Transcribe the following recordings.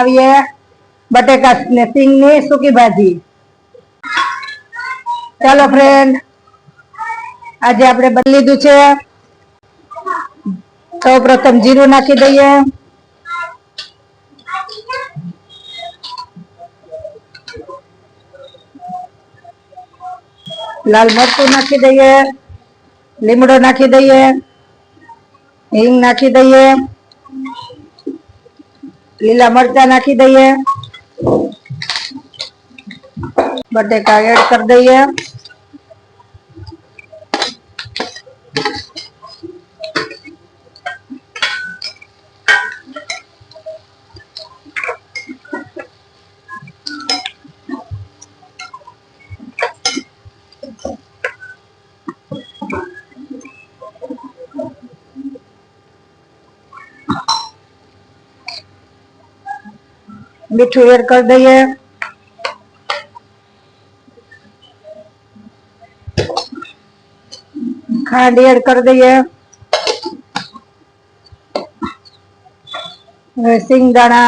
આવીએ બટેકા સ્નેપિંગ ની સુકી ભાજી ચાલો ફ્રેન્ડ આજે આપણે બન લીધું છે તો પ્રથમ જીરું નાખી દઈએ લાલ મરચું નાખી દઈએ લીંબુ નાખી દઈએ હિંગ નાખી દઈએ लीला मरचा नाखी दई बटेका एड कर दई है मिठू एड कर दिए खांड एड कर दिए सिंह दाना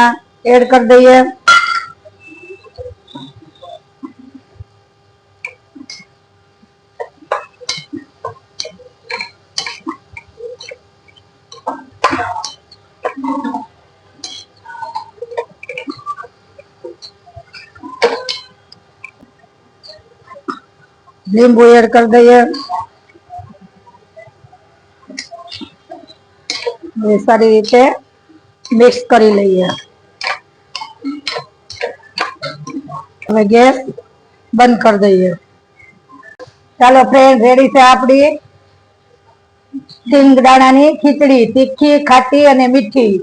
एड कर दिए લીંબુ એડ કરી દઈએ સારી રીતે મિક્સ કરી લઈએ હવે ગેસ બંધ કરી દઈએ ચાલો ફ્રેન્ડ રેડી છે આપણી સિંગદાણાની ખીચડી તીખી ખાટી અને મીઠી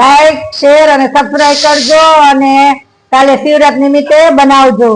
લાઈક શેર અને સબસ્ક્રાઈબ કરજો અને કાલે શિવરાત નિમિત્તે બનાવજો